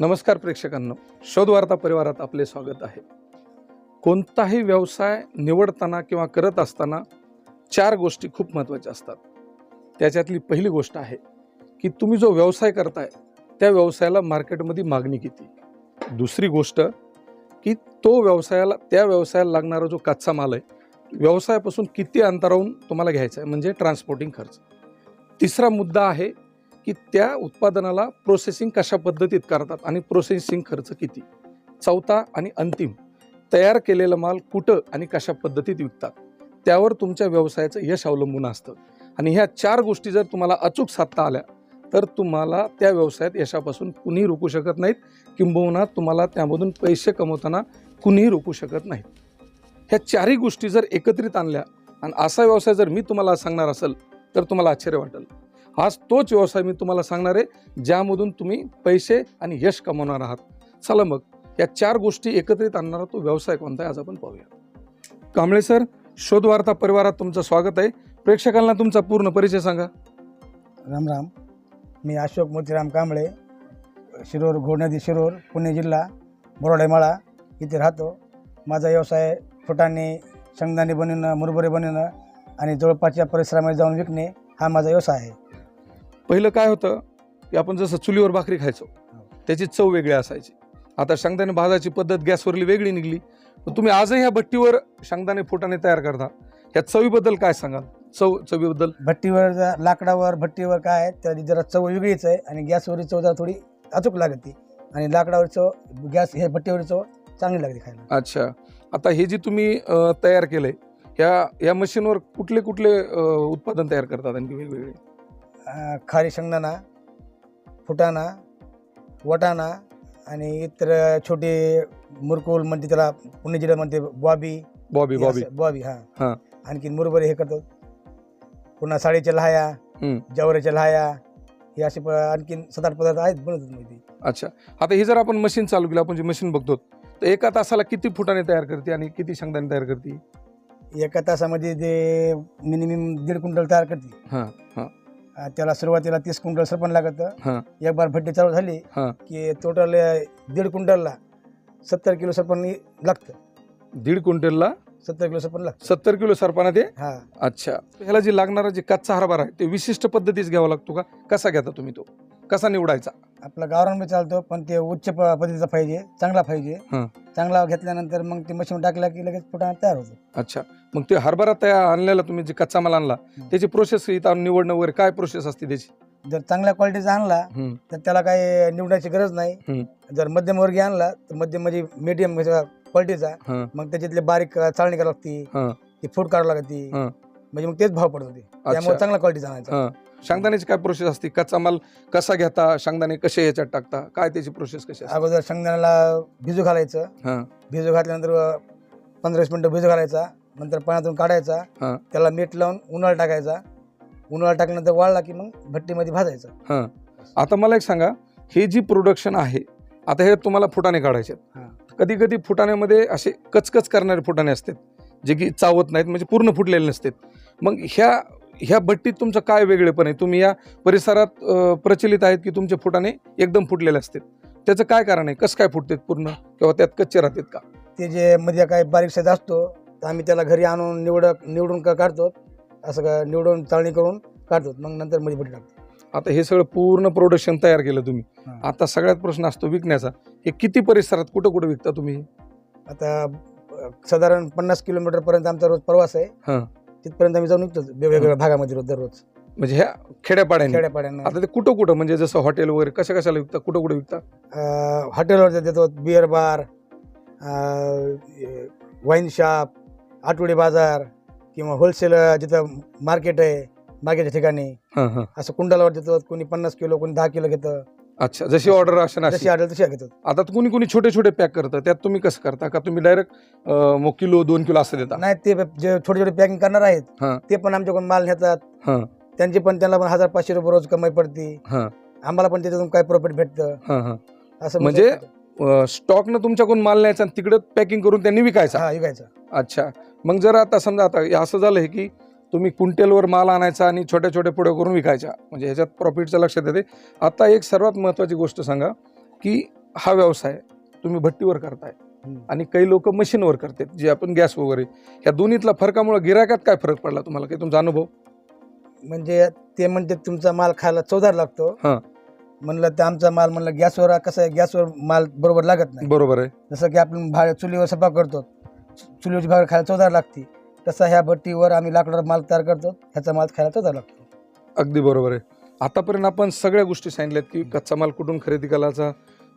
नमस्कार प्रेक्षकांनो. शोधवार्ता परिवारात आपले स्वागत आहे. कोणताही व्यवसाय निवडताना किंवा करत असताना चार गोष्टी खूप महत्त्वाच्या असतात. त्याच्यातली पहिली गोष्ट आहे की तुम्ही जो व्यवसाय करताय त्या व्यवसायाला मार्केटमध्ये मागणी किती? दुसरी गोष्ट की तो व्यवसायाला त्या व्यवसायाला लागणारा जो कच्चा माल आहे व्यवसायापासून किती अंतरावून तुम्हाला घ्यायचा आहे म्हणजे ट्रान्सपोर्टिंग खर्च. तिसरा मुद्दा आहे की त्या उत्पादनाला प्रोसेसिंग कशा पद्धतीत करतात आणि प्रोसेसिंग खर्च किती? चौथा आणि अंतिम तयार केलेला माल कुठं आणि कशा पद्धतीत विकतात? त्यावर तुमच्या व्यवसायाचं यश अवलंबून असतं. आणि ह्या चार गोष्टी जर तुम्हाला अचूक साधता आल्या तर तुम्हाला त्या व्यवसायात यशापासून कुणीही रोखू शकत नाहीत. किंबहुना तुम्हाला त्यामधून पैसे कमवताना कुणीही रोखू शकत नाहीत. ह्या चारही गोष्टी जर एकत्रित आणल्या आणि असा व्यवसाय जर मी तुम्हाला सांगणार असेल तर तुम्हाला आश्चर्य वाटेल. आज तोच व्यवसाय मी तुम्हाला सांगणार आहे ज्यामधून तुम्ही पैसे आणि यश कमवणार आहात. चला मग या चार गोष्टी एकत्रित आणणारा तो व्यवसाय कोणता आहे आज आपण पाहूया. कांबळे सर शोधवार्ता परिवारात तुमचं स्वागत आहे. प्रेक्षकांना तुमचा पूर्ण परिचय सांगा. राम राम. मी अशोक मोतीराम कांबळे शिरोर घोडनदी शिरोर पुणे जिल्हा बोराडेमाळा इथे राहतो. माझा व्यवसाय फुटाणे शेंगदाणे बनवणं मुरबरे बनवणं आणि जवळपासच्या परिसरामध्ये जाऊन विकणे हा माझा व्यवसाय आहे. पहिलं काय होतं की आपण जसं चुलीवर भाकरी खायचो त्याची चव वेगळी असायची. आता शेंगदाणे भाजाची पद्धत गॅसवरली वेगळी निघली. तुम्ही आजही ह्या भट्टीवर शेंगदाणे फुटाणे तयार करता. ह्या चवीबद्दल काय सांगाल? चव चवीबद्दल? भट्टीवर लाकडावर भट्टीवर काय आहे त्याची जरा चव वेगळीच आहे आणि गॅसवरची चव जरा थोडी अचूक लागते. आणि लाकडावर चव गॅस हे भट्टीवर चव चांगली लागते खायला. अच्छा. आता हे जे तुम्ही तयार केलंय ह्या या मशीनवर कुठले कुठले उत्पादन तयार करतात आणखी वेगवेगळे? खारी शेंगदाणा फुटाणा वटाणा आणि इतर छोटे मुरकुल म्हणते त्याला पुणे जिल्ह्यात म्हणते बॉबी. बॉबी हे बॉबी. असं- बॉबी हा. हा. आणखी मुरबरे हे करतो पुन्हा साडीच्या लहाया हम्म. जवऱ्याच्या लहाया हे असे प- आणखीन सात आठ पदार्थ आहेत बनवतात मी ते अच्छा. आता हे जर आपण मशीन चालू केलं आपण जे मशीन बघतो तर एका तासाला किती फुटाने तयार करते आणि किती शेंगदाणे तयार करते? एका तासामध्ये ते मिनिमम दीड क्विंटल तयार करते. हां हां. त्याला सुरुवातीला तीस क्विंटल सरपण लागतं. हां. एक बार भट्टी चालू झाली हां. की टोटल दीड क्विंटलला सत्तर किलो सरपण लागतं. दीड क्विंटलला? सत्तर किलो सरपण लागतं. सत्तर किलो सरपाना ते? हा. अच्छा. ह्याला जे लागणारा जे कच्चा हरभरा आहे ते विशिष्ट पद्धतीच घ्यावा लागतो का? कसा घेता तुम्ही तो? कसा निवडायचा आपला गावरान चालतो पण ते उच्च प- पद्धतीचा पाहिजे चांगला पाहिजे हं. चांगला घेतल्यानंतर मग ते मशीन टाकला की लगेच फुटाणा तयार होतो अच्छा मग ते हरभरा तयार आणलेला तुम्ही जे कच्चा माल आणला. त्याची प्रोसेस इथं निवडणं वगैरे काय प्रोसेस असते त्याची जर चांगल्या क्वालिटीचा आणला हं. तर त्याला काही निवडायची गरज नाही हं. जर मध्यमवर्गीय आणला तर मध्यम म्हणजे मीडियम क्वालिटीचा हं. मग त्याच्यातले बारीक अ, चाळणी करावी लागती हं. ती फूड काढावं लागती हं. म्हणजे मग तेच भाव पडत त्यामुळे अच्छा चांगला क्वालिटीचा आणायचा हं. शेंगदाण्याची काय प्रोसेस असते? कच्चा माल कसा घेता? शेंगदाणे कसे ह्याच्यात टाकता? काय त्याची प्रोसेस कशी असते? अगोदर शेंगदाण्याला भिजू घालायचं. हं. भिजू घातल्यानंतर पंधरा वीस मिनिटं भिजू घालायचा. नंतर पाण्यातून काढायचा. हं. त्याला मीठ लावून उन्हाळा टाकायचा. उन्हाळा टाकल्यानंतर वाळला की मग भट्टीमध्ये भाजायचं. हं. आता मला एक सांगा हे जी प्रोडक्शन आहे आता हे तुम्हाला फुटाणे काढायचे हां. कधी कधी फुटाण्यामध्ये असे कचकच करणारे फुटाणे असतात जे की चावत नाहीत म्हणजे पूर्ण फुटलेले नसतात. मग ह्या ह्या भट्टीत तुमचं काय वेगळेपण आहे? तुम्ही या परिसरात प्रचलित आहेत की तुमचे फुटाणे एकदम फुटलेले असतात? त्याचं काय कारण आहे? कसं काय फुटतात पूर्ण? किंवा त्यात कच्चे राहतात का? ते जे मध्ये काय बारीक साईज असतो तर आम्ही त्याला घरी आणून निवड निवडून का काढतो. असं का निवडून चाळणी करून काढतो. मग नंतर मध्ये भट्टी टाकतो. आता हे सगळं पूर्ण प्रोडक्शन तयार केलं तुम्ही. आता सगळ्यात प्रश्न असतो विकण्याचा. हे किती परिसरात कुठं कुठं विकता तुम्ही आता साधारण पन्नास किलोमीटर पर्यंत आमचा रोज प्रवास आहे. हां. तिथपर्यंत आम्ही जाऊन निघतो वेगवेगळ्या भागामध्ये रोज दररोज. म्हणजे ह्या खेड्यापाड्याने. खेड्यापाड्यानं. आता ते कुठं कुठं म्हणजे जसं हॉटेल वगैरे कशा कशाला विकता कुठं कुठं विकता? अ, हॉटेलवर देतो बिअर बार वाईन शॉप आठवडी बाजार किंवा होलसेल जिथं मार्केट आहे मार्केटच्या ठिकाणी. हां हां. असं कुंडालावर देतो कोणी पन्नास किलो कोणी दहा किलो घेतं. अच्छा जशी ऑर्डर असेल जशी अशी ऑर्डर तशी घेतात. आता कुणी कुणी छोटे छोटे पॅक करतं त्यात तुम्ही कसं करता? का तुम्ही डायरेक्ट मग किलो दोन किलो असं देता? नाही ते जे छोटे छोटे पॅकिंग करणार आहेत हां. ते पण आमच्याकडून माल नेतात हां. त्यांचे पण त्यांना पण हजार पाचशे रुपये रोज कमाई पडते. हां. आम्हाला पण त्याच्यातून काय प्रॉफिट भेटतं? हां हां. असं म्हणजे स्टॉकनं तुमच्याकडून माल न्यायचा आणि तिकडं पॅकिंग करून त्यांनी विकायचा? हा विकायचं. अच्छा. मग जर आता समजा आता हे असं झालं की तुम्ही क्विंटलवर माल आणायचा आणि छोट्या छोट्या पुढे करून विकायच्या. म्हणजे ह्याच्यात प्रॉफिटचं लक्षात येते. आता एक सर्वात महत्त्वाची गोष्ट सांगा की हा व्यवसाय तुम्ही भट्टीवर करताय. आणि काही लोक मशीनवर करतात जे आपण गॅस वगैरे. या दोन्हीतला फरकामुळे गिरायकात काय फरक पडला तुम्हाला? काही तुमचा अनुभव? म्हणजे ते म्हणते तुमचा माल खायला चवदार लागतो. हा. म्हणलं तर आमचा माल म्हणलं गॅसवर कसं आहे? गॅसवर माल बरोबर लागत नाही. बरोबर आहे. जसं की आपण भाड चुलीवर स्वयंपाक करतो चुलीवरची भाकर खायला चवदार लागते. तसा ह्या भट्टीवर आम्ही लाकडावर माल तयार करतो ह्याचा माल खायला चवदार लागतो अगदी बरोबर आहे आतापर्यंत आपण सगळ्या गोष्टी सांगितल्यात की कच्चा माल कुठून खरेदी करायचा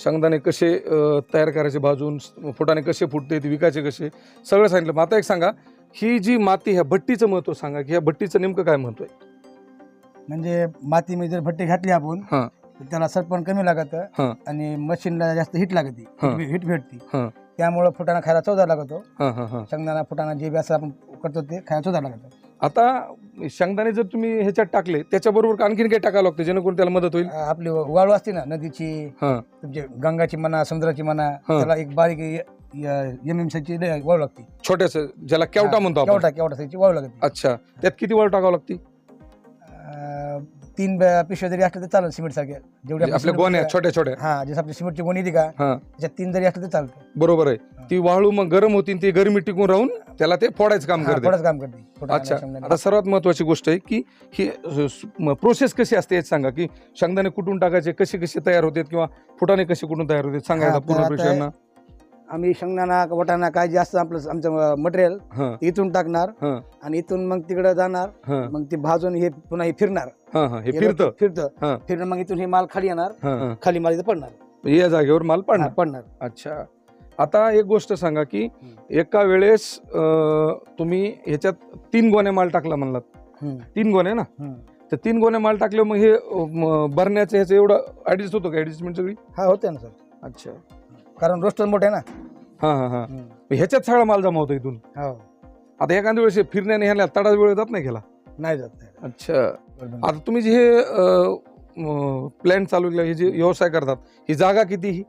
शेंगदाणे कसे अं, तयार करायचे भाजून फुटाणे कसे फुटते ते विकायचे कसे सगळं सांगितलं मग आता एक सांगा ही जी माती ह्या भट्टीचं महत्त्व सांगा की ह्या भट्टीचं नेमकं काय महत्त्व आहे म्हणजे मातीमध्ये जर भट्टी घातली आपण हा. तर त्याला सरपण कमी लागत हा. आणि मशीनला जास्त हिट लागते हा. हिट भेटते हा. त्यामुळं फुटाणा खायला चवदार लागतो. हां हां हां. शेंगदाणा फुटाणा जे बी असं आपण करतो ते खायला चवदार लागतो. आता शेंगदाणे जर तुम्ही ह्याच्यात टाकले त्याच्याबरोबर आणखीन काही टाकावं लागतं जेणेकरून त्याला मदत होईल? आपली वाळू असते ना नदीची हां. तुमची गंगाची म्हणा समुद्राची म्हणा हा. त्याला एक बारीक एम एम साईजची वाळू लागते. छोट्याच ज्याला केवटा म्हणतो आपण. केवटा केवटा साईजची वाळू लागते. अच्छा त्यात किती वेळ टाकावं लागते? अं, तीन ब- पिशव्या जरी असल्या तर चालेल सिमेंट सारख्या जेवढे म्हणजे आपल्या गोण्या छोट्या छोट्या. हा जसं आपली सिमेंटची गोणी येते का हा. त्याच्यात तीन जरी असलं तर चालतं बरोबर आहे. ती वाळू मग गरम होती आणि ती गरमी टिकून राहून त्याला ते फोडायचं काम करते. थोडंच काम करते. अच्छा. शेंगदाणा. आता सर्वात महत्वाची गोष्ट आहे की ही प्रोसेस कशी असते हे सांगा की शेंगदाणे कुठून टाकायचे कसे कसे तयार होतात किंवा फुटाणे कसे कुठून तयार होतात सांगा हा, आता तर पूर्ण आता प्रेक्षकांना आम्ही शेंगदाणा वटाणा काय जे असतं आपलं आमचं मटेरियल हां. इथून टाकणार हां. आणि इथून मग तिकडे जाणार हां. मग ते भाजून हे पुन्हा हे फिरणार. हां हां. हे हे फिरतं. फिरतं. हा. फिरणं मग इथून हे माल खाली येणार. हां हां. खाली माल इथं पडणार. या जागेवर माल हा, पडणार. पडणार. अच्छा. आता एक गोष्ट सांगा की एका वेळेस अं, तुम्ही ह्याच्यात तीन गोण्या माल टाकला म्हणलात. हम्म, तीन गोण्या ना? हम्म. तर तीन गोण्या माल टाकले मग हे अं, म, भरण्याचं ह्याचं एवढं ऍडजस्ट होतं का ऍडजस्टमेंट सगळी? हा होते ना सर. अच्छा. कारण रोस्टर मोठे ना. हां हां हां. हम्म. ह्याच्यात सगळा माल जमा होतो इथून. हो. आता एखाद्या वेळेस हे फिरण्याने ह्याला तडा वेळ जात नाही गेला नाही जात नाही अच्छा. आता तुम्ही जे हे प्लॅन चालू केलं हे जे व्यवसाय करतात ही जागा किती ही?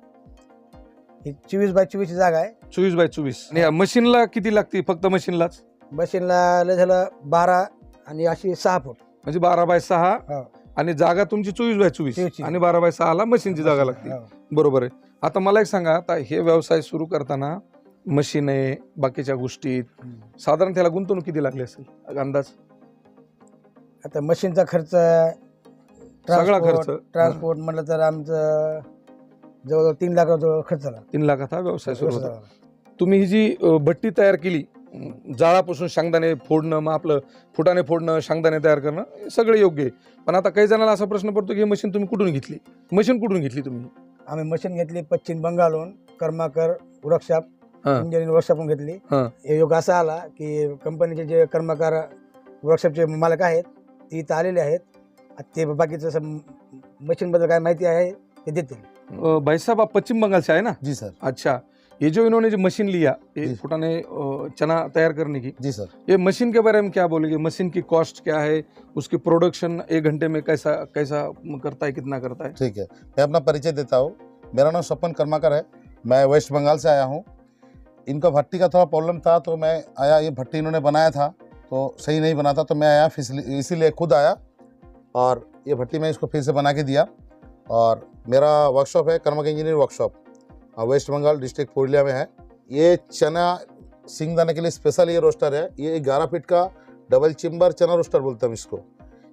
ही चोवीस बाय चोवीसची जागा आहे. चोवीस बाय चोवीस. आणि या मशीनला किती लागते फक्त मशीनलाच? बशीनला लय झालं बारा आणि अशी सहा फूट. म्हणजे बारा बाय सहा हो. आणि जागा तुमची चोवीस बाय चोवीस. चोवीसची. आणि बारा बाय सहाला मशीनची जागा लागते. हो. बरोबर आहे. आता मला एक सांगा आता हे व्यवसाय सुरू करताना मशीन आहे बाकीच्या गोष्टी हम्म. साधारण त्याला गुंतवणूक किती लागली असेल? अंदाज? आता मशीनचा खर्च सगळा खर्च. ट्रान्सपोर्ट म्हटलं तर आमचं जवळजवळ तीन लाख जवळ खर्च झाला. तीन लाखात हा व्यवसाय सुरू होता. झाला. तुम्ही ही जी भट्टी तयार केली जाळापासून शेंगदाणे फोडणं मग आपलं फुटाणे फोडणं शेंगदाणे तयार करणं हे सगळं योग्य आहे. पण आता काही जणांना असा प्रश्न पडतो की मशीन तुम्ही कुठून घेतली? मशीन कुठून घेतली तुम्ही? आम्ही मशीन घेतली पश्चिम बंगालहून कर्माकर वर्कशॉप हा. इंजिनिअरिंग वर्कशॉपहून घेतली. हा. हे योग असा आला की कंपनीचे जे कर्मकार वर्कशॉपचे मालक आहेत ते इथं आलेले आहेत. आता ते बाकीचं असं मशीनबद्दल काय माहिती आहे ते देतील. अ, भाई साहब आप पश्चिम बंगाल से आए ना? जी सर. अच्छा. ये जो इन्होंने जो मशीन लिया ये। फुटाने चना तैयार करने की जी सर। ये मशीन के बारे में क्या बोलेंगे? मशीन की कॉस्ट क्या है? उसकी प्रोडक्शन एक घंटे में कैसा कैसा करता है कितना करता है? ठीक है। मैं अपना परिचय देता हूँ। मेरा नाम स्वपन कर्माकर है। मैं वेस्ट बंगाल से आया हूँ। इनका भट्टी का थोड़ा प्रॉब्लम था तो मैं आया ये भट्टी इन्होंने बनाया था तो सही नहीं बना था तो मैं आया इसीलिए खुद आया। और ये भट्टी मैं इसको फिर से बना के दिया। और मेरा वर्कशॉप है Karmakar engineer workshop West Bengal district Purulia में है। ये चना सिंगदाने के लिए स्पेशल ये रोस्टर है। ये ग्यारह फीट का डबल चिम्बर चना रोस्टर बोलते हैं हम इसको।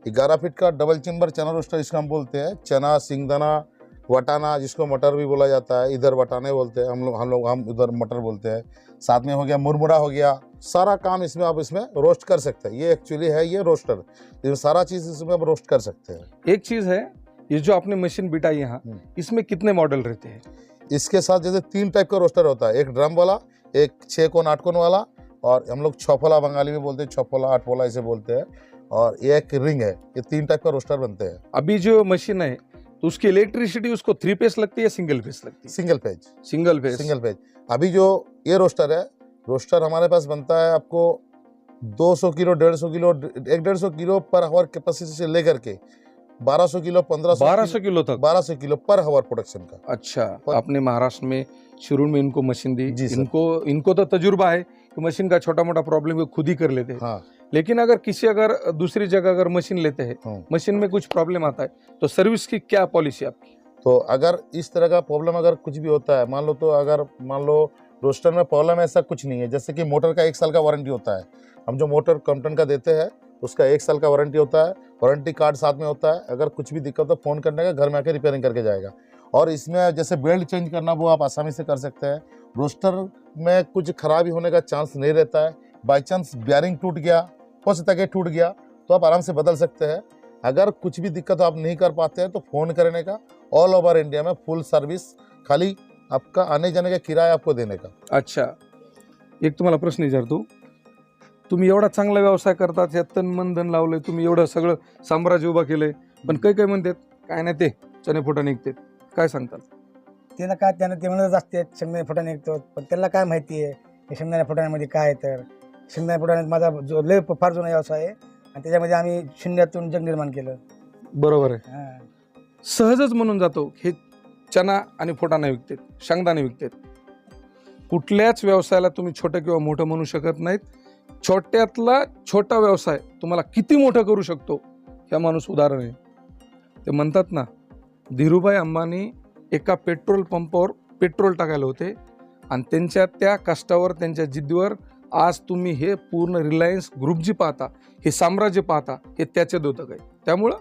ग्यारह फीट का डबल चिम्बर चना रोस्टर इसको हम बोलते हैं चना सिंगदाना वटाना जिसको मटर भी बोला जाता है इधर वटाने बोलते हैं हम लोग हम लोग हम उधर मटर बोलते हैं। साथ में हो गया मुरमुरा हो गया। सारा काम इसमें आप इसमें रोस्ट कर सकते हैं। ये एक्चुअली है ये रोस्टर इसमें सारा चीज़ इसमें आप रोस्ट कर सकते हैं। एक चीज़ है ये जो आपने मशीन बिठाई यहाँ हम्म। इसमें कितने मॉडल रहते हैं? इसके साथ जैसे तीन टाइप का रोस्टर होता है। एक ड्रम वाला एक छः कोन आठ कोन वाला और हम लोग छौफला बंगाली में बोलते हैं छौफला आठफोला ऐसे बोलते हैं और ये एक रिंग है। ये तीन टाइप का रोस्टर बनते हैं। अभी जो मशीन है तो उसकी इलेक्ट्रिसिटी उसको थ्री पेस लगती है सिंगल पेस लगती है? Single phase single phase single phase अभी जो ये रोस्टर है रोस्टर हमारे पास बनता है आपको 200 किलो डेढ़ सौ किलो एक डेढ़ सौ किलो पर आवर कैपेसिटी से लेकर के। 1200 किलो 1500 बारह सौ किलो तक? 1200 किलो पर आवर प्रोडक्शन का। अच्छा पर- आपने महाराष्ट्र में शुरू में इनको मशीन दी। जी इनको इनको तो तजुर्बा है कि मशीन का छोटा मोटा प्रॉब्लम वो खुद ही कर लेते हैं। हाँ। लेकिन अगर किसी अगर दूसरी जगह अगर मशीन लेते हैं हाँ। मशीन में कुछ प्रॉब्लम आता है तो सर्विस की क्या पॉलिसी आपकी? तो अगर इस तरह का प्रॉब्लम अगर कुछ भी होता है मान लो तो अगर मान लो रोस्टर में प्रॉब्लम ऐसा कुछ नहीं है जैसे कि मोटर का एक साल का वारंटी होता है। हम जो मोटर कंपटन का देते हैं उसका एक साल का वारंटी होता है, वारंटी कार्ड साथ में होता है। अगर कुछ भी दिक्कत हो, फ़ोन करने का, घर में आके रिपेयरिंग करके जाएगा। और इसमें जैसे बेल्ट चेंज करना, वो आप आसानी से कर सकते हैं। रोस्टर में कुछ खराबी होने का चांस नहीं रहता है। बाई चांस बेयरिंग टूट गया हो सकता है टूट गया तो आप आराम से बदल सकते हैं। अगर कुछ भी दिक्कत आप नहीं कर पाते हैं तो फ़ोन करने का ऑल ओवर इंडिया में फुल सर्विस खाली आपका आने जाने का किराया आपको देने का। अच्छा एक तुम्हाला प्रश्न विचारतो तुम्ही एवढा चांगला व्यवसाय करतात यात तन मन धन लावलंय तुम्ही एवढं सगळं साम्राज्य उभा केलंय. पण काही काही म्हणतात काय नाही ते चने फुटा निघतात. काय सांगतात त्यानं काय त्यानं ते म्हणतच असते शेंगदाणे फुटाणे निघतो पण त्याला काय माहिती आहे हे शेंगदाणे फुटाण्यामध्ये काय आहे तर? शेंगदाणे फुटाण्यात माझा जो लय फार जुना व्यवसाय आहे. आणि त्याच्यामध्ये आम्ही शून्यातून जग निर्माण केलं. बरोबर आहे. हां. सहजच म्हणून जातो हे चना आणि फुटाणे विकतात शेंगदाणे विकतात. कुठल्याच व्यवसायाला तुम्ही छोटं किंवा मोठं म्हणू शकत नाहीत. छोट्यातला छोटा व्यवसाय तुम्हाला किती मोठं करू शकतो ह्या माणूस उदाहरण आहे. ते म्हणतात ना धीरूभाई अंबानी एका पेट्रोल पंपावर पेट्रोल टाकायला होते आणि त्यांच्या त्या कष्टावर त्यांच्या जिद्दीवर आज तुम्ही हे पूर्ण रिलायन्स ग्रुप जी पाहता हे साम्राज्य पाहता हे त्याचे दोतक आहे. त्यामुळं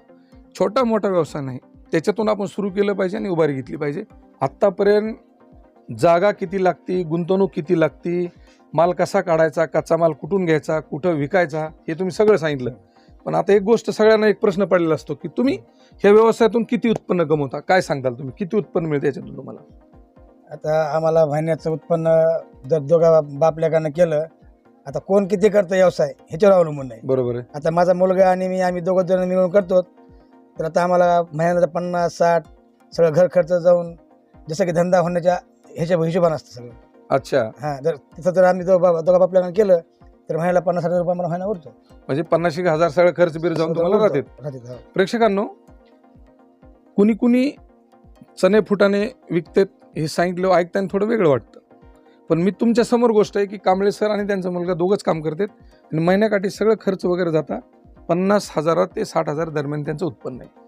छोटा मोठा व्यवसाय नाही. त्याच्यातून आपण सुरू केलं पाहिजे आणि उभारी घेतली पाहिजे. आत्तापर्यंत जागा किती लागती गुंतवणूक किती लागती माल कसा काढायचा कच्चा माल कुठून घ्यायचा कुठं विकायचा हे तुम्ही सगळं सांगितलं. पण आता एक गोष्ट सगळ्यांना एक प्रश्न पडलेला असतो की तुम्ही ह्या व्यवसायातून किती उत्पन्न कमवता काय सांगताल तुम्ही? किती उत्पन्न मिळते याच्यातून तुम्हाला? आता आम्हाला महिन्याचं उत्पन्न जर दोघा बापल्याकडनं केलं आता कोण किती करतं व्यवसाय ह्याच्यावर अवलंबून नाही. बरोबर आहे. आता माझा मुलगा आणि मी आम्ही दोघं जण मिळून करतो तर आता आम्हाला महिन्याला पन्नास साठ सगळं घर खर्च जाऊन जसं की धंदा होण्याच्या ह्याच्या हिशोबानं असतं सगळं. अच्छा. हां जर तिथं जर आम्ही दोघा दोघा केलं तर महिन्याला पन्नास हजार रुपये मला महिना उरतो. म्हणजे पन्नास एक हजार सगळं खर्च बिर जाऊन तुम्हाला. राहतात राहतात, हो. प्रेक्षकांनो कुणी कुणी चणे फुटाणे विकतात हे सांगितलं ऐकताना थोडं वेगळं वाटतं. पण मी तुमच्यासमोर गोष्ट आहे की कांबळे सर आणि त्यांचा मुलगा दोघंच काम करतात आणि महिन्याकाठी सगळं खर्च वगैरे जाता पन्नास हजारात ते साठ हजार दरम्यान त्यांचं उत्पन्न आहे.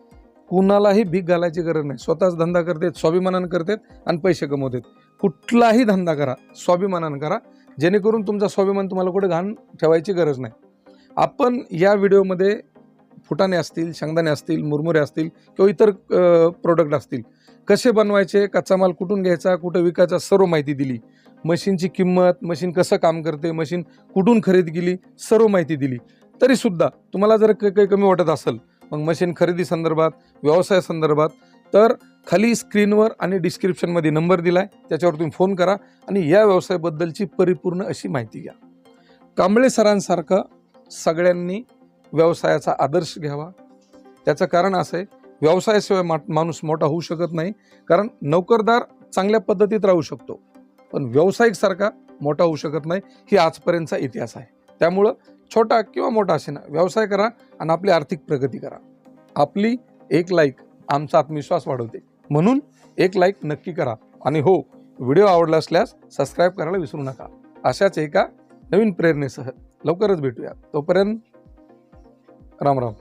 कुणालाही भीक घालायची गरज नाही. स्वतःच धंदा करतात स्वाभिमानानं करतात आणि पैसे कमवतात. कुठलाही धंदा करा स्वाभिमानानं करा. जेणेकरून तुमचा स्वाभिमान तुम्हाला कुठे घाण ठेवायची गरज नाही. आपण या व्हिडिओमध्ये फुटाणे असतील शेंगदाणे असतील मुरमुरे असतील किंवा इतर प्रोडक्ट असतील कसे बनवायचे कच्चा माल कुठून घ्यायचा कुठं विकायचा सर्व माहिती दिली. मशीनची किंमत मशीन कसं काम करते मशीन कुठून खरेदी केली सर्व माहिती दिली. तरीसुद्धा तुम्हाला जर काही काही कमी वाटत असेल मग मशीन खरेदी संदर्भात व्यवसाय संदर्भात तर खाली स्क्रीनवर आणि डिस्क्रिप्शनमध्ये नंबर दिला आहे त्याच्यावर तुम्ही फोन करा आणि या व्यवसायाबद्दलची परिपूर्ण अशी माहिती घ्या. कांबळे सरांसारखं सगळ्यांनी व्यवसायाचा आदर्श घ्यावा. त्याचं कारण असं आहे व्यवसायाशिवाय मा माणूस मोठा होऊ शकत नाही कारण नोकरदार चांगल्या पद्धतीत राहू शकतो. पण व्यावसायिकसारखा मोठा होऊ शकत नाही ही आजपर्यंतचा इतिहास आहे. त्यामुळं छोटा किंवा मोठा असे ना व्यवसाय करा आणि आपली आर्थिक प्रगती करा. आपली एक लाईक आमचा आत्मविश्वास वाढवते. म्हणून एक लाईक नक्की करा. आणि हो व्हिडिओ आवडला असल्यास सबस्क्राईब करायला विसरू नका. अशाच एका नवीन प्रेरणेसह लवकरच भेटूया. तोपर्यंत राम राम.